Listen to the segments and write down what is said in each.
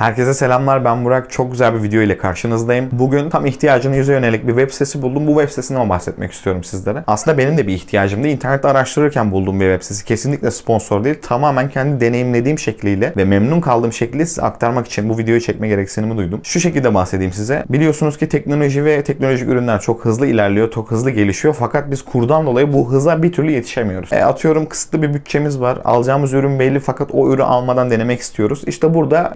Herkese selamlar ben Burak. Çok güzel bir video ile karşınızdayım. Bugün tam ihtiyacınıza yönelik bir web sitesi buldum. Bu web sitesinden bahsetmek istiyorum sizlere. Aslında benim de bir ihtiyacımdı. İnternette araştırırken bulduğum bir web sitesi. Kesinlikle sponsor değil. Tamamen kendi deneyimlediğim şekliyle ve memnun kaldığım şekliyle size aktarmak için bu videoyu çekme gereksinimi duydum. Şu şekilde bahsedeyim size. Biliyorsunuz ki teknoloji ve teknolojik ürünler çok hızlı ilerliyor, çok hızlı gelişiyor. Fakat biz kurdan dolayı bu hıza bir türlü yetişemiyoruz. E, atıyorum kısıtlı bir bütçemiz var. Alacağımız ürün belli fakat o ürünü almadan denemek istiyoruz. İşte burada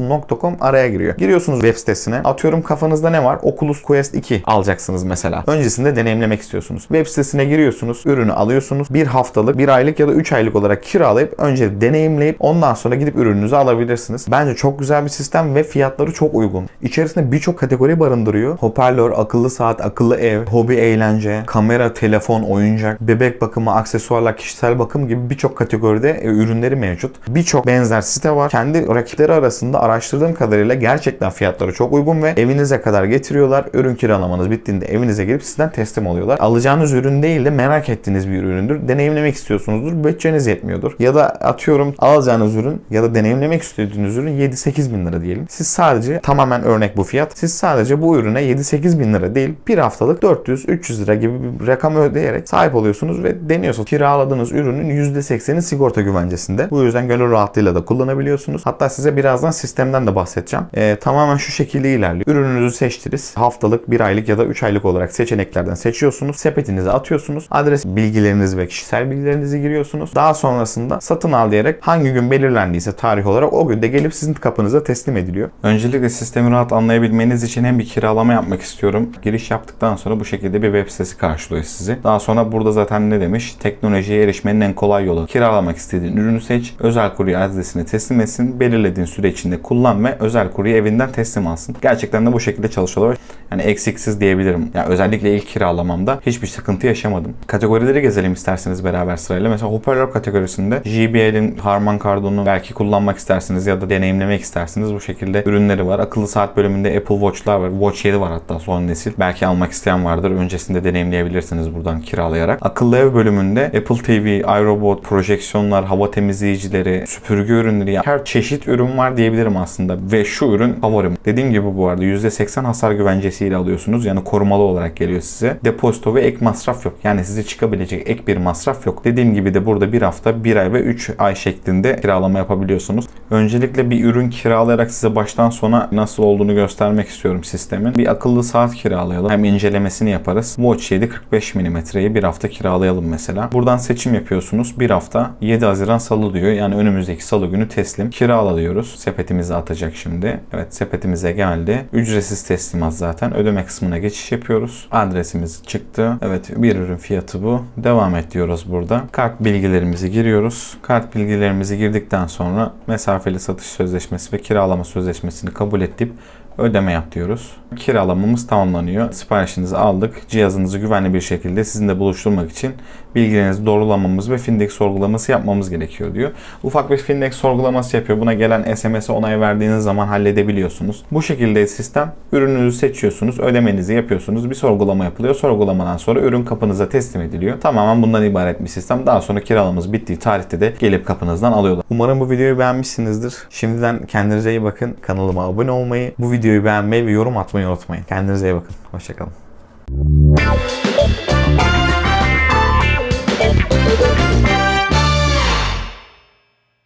kiralarsın.com araya giriyor. Giriyorsunuz web sitesine. Atıyorum kafanızda ne var? Oculus Quest 2 alacaksınız mesela. Öncesinde deneyimlemek istiyorsunuz. Web sitesine giriyorsunuz. Ürünü alıyorsunuz. Bir haftalık, bir aylık ya da 3 aylık olarak kiralayıp önce deneyimleyip ondan sonra gidip ürününüzü alabilirsiniz. Bence çok güzel bir sistem ve fiyatları çok uygun. İçerisinde birçok kategori barındırıyor. Hoparlör, akıllı saat, akıllı ev, hobi eğlence, kamera, telefon, oyuncak, bebek bakımı, aksesuarlar, kişisel bakım gibi birçok kategoride e, ürünleri mevcut. Birçok benzer site var. Kendi rakipleri arasında araştırdığım kadarıyla gerçekten fiyatları çok uygun ve evinize kadar getiriyorlar. Ürün kiralamanız bittiğinde evinize gelip sizden teslim oluyorlar. Alacağınız ürün değil de merak ettiğiniz bir üründür. Deneyimlemek istiyorsunuzdur. Bütçeniz yetmiyordur. Ya da atıyorum alacağınız ürün ya da deneyimlemek istediğiniz ürün 7-8 bin lira diyelim. Siz sadece tamamen örnek bu fiyat. Siz sadece bu ürüne 7-8 bin lira değil bir haftalık 400-300 lira gibi bir rakam ödeyerek sahip oluyorsunuz ve deniyorsunuz. Kiraladığınız ürünün %80'i sigorta güvencesinde. Bu yüzden gönül rahatlığıyla da kullanabiliyorsunuz. Hatta size birazdan sistemden de bahsedeceğim. Ee, tamamen şu şekilde ilerliyor. Ürününüzü seçtiniz. Haftalık, bir aylık ya da 3 aylık olarak seçeneklerden seçiyorsunuz. Sepetinize atıyorsunuz. Adres bilgilerinizi ve kişisel bilgilerinizi giriyorsunuz. Daha sonrasında satın al diyerek hangi gün belirlendiyse tarih olarak o günde gelip sizin kapınıza teslim ediliyor. Öncelikle sistemi rahat anlayabilmeniz için hem bir kiralama yapmak istiyorum. Giriş yaptıktan sonra bu şekilde bir web sitesi karşılıyor sizi. Daha sonra burada zaten ne demiş? Teknolojiye erişmenin en kolay yolu. Kiralamak istediğin ürünü seç. Özel kurye adresine teslim etsin. Belirlediğin süre içinde kullan ve özel kurye evinden teslim alsın. Gerçekten de bu şekilde çalışıyorlar. Yani eksiksiz diyebilirim. Yani özellikle ilk kiralamamda hiçbir sıkıntı yaşamadım. Kategorileri gezelim isterseniz beraber sırayla. Mesela hoparlör kategorisinde JBL'in Harman Kardon'u belki kullanmak istersiniz ya da deneyimlemek istersiniz. Bu şekilde ürünleri var. Akıllı saat bölümünde Apple Watch'lar var. Watch 7 var hatta son nesil. Belki almak isteyen vardır. Öncesinde deneyimleyebilirsiniz buradan kiralayarak. Akıllı ev bölümünde Apple TV, iRobot, projeksiyonlar, hava temizleyicileri, süpürge ürünleri. Yani her çeşit ürün var diyebilirim aslında. Ve şu ürün favorim. Dediğim gibi bu arada %80 hasar güvencesiyle alıyorsunuz. Yani korumalı olarak geliyor size. Depozito ve ek masraf yok. Yani size çıkabilecek ek bir masraf yok. Dediğim gibi de burada bir hafta, bir ay ve 3 ay şeklinde kiralama yapabiliyorsunuz. Öncelikle bir ürün kiralayarak size baştan sona nasıl olduğunu göstermek istiyorum sistemin. Bir akıllı saat kiralayalım. Hem incelemesini yaparız. Watch 7 45 mm'yi bir hafta kiralayalım mesela. Buradan seçim yapıyorsunuz. Bir hafta 7 Haziran Salı diyor. Yani önümüzdeki Salı günü teslim. Kirala diyoruz. Sepetimize atacak şimdi. Evet sepetimize geldi. Ücretsiz teslimat zaten. Ödeme kısmına geçiş yapıyoruz. Adresimiz çıktı. Evet bir ürün fiyatı bu. Devam et diyoruz burada. Kart bilgilerimizi giriyoruz. Kart bilgilerimizi girdikten sonra mesafeli satış sözleşmesi ve kiralama sözleşmesini kabul edip ödeme yap diyoruz. Kiralamamız tamamlanıyor. Siparişinizi aldık. Cihazınızı güvenli bir şekilde sizinle buluşturmak için bilgilerinizi doğrulamamız ve Findex sorgulaması yapmamız gerekiyor diyor. Ufak bir Findex sorgulaması yapıyor. Buna gelen SMS'e onay verdiğiniz zaman halledebiliyorsunuz. Bu şekilde sistem ürününüzü seçiyorsunuz, ödemenizi yapıyorsunuz. Bir sorgulama yapılıyor. Sorgulamadan sonra ürün kapınıza teslim ediliyor. Tamamen bundan ibaret bir sistem. Daha sonra kiralamamız bittiği tarihte de gelip kapınızdan alıyorlar. Umarım bu videoyu beğenmişsinizdir. Şimdiden kendinize iyi bakın. Kanalıma abone olmayı, bu videoyu beğenmeyi ve yorum atmayı unutmayın. Kendinize iyi bakın. Hoşçakalın.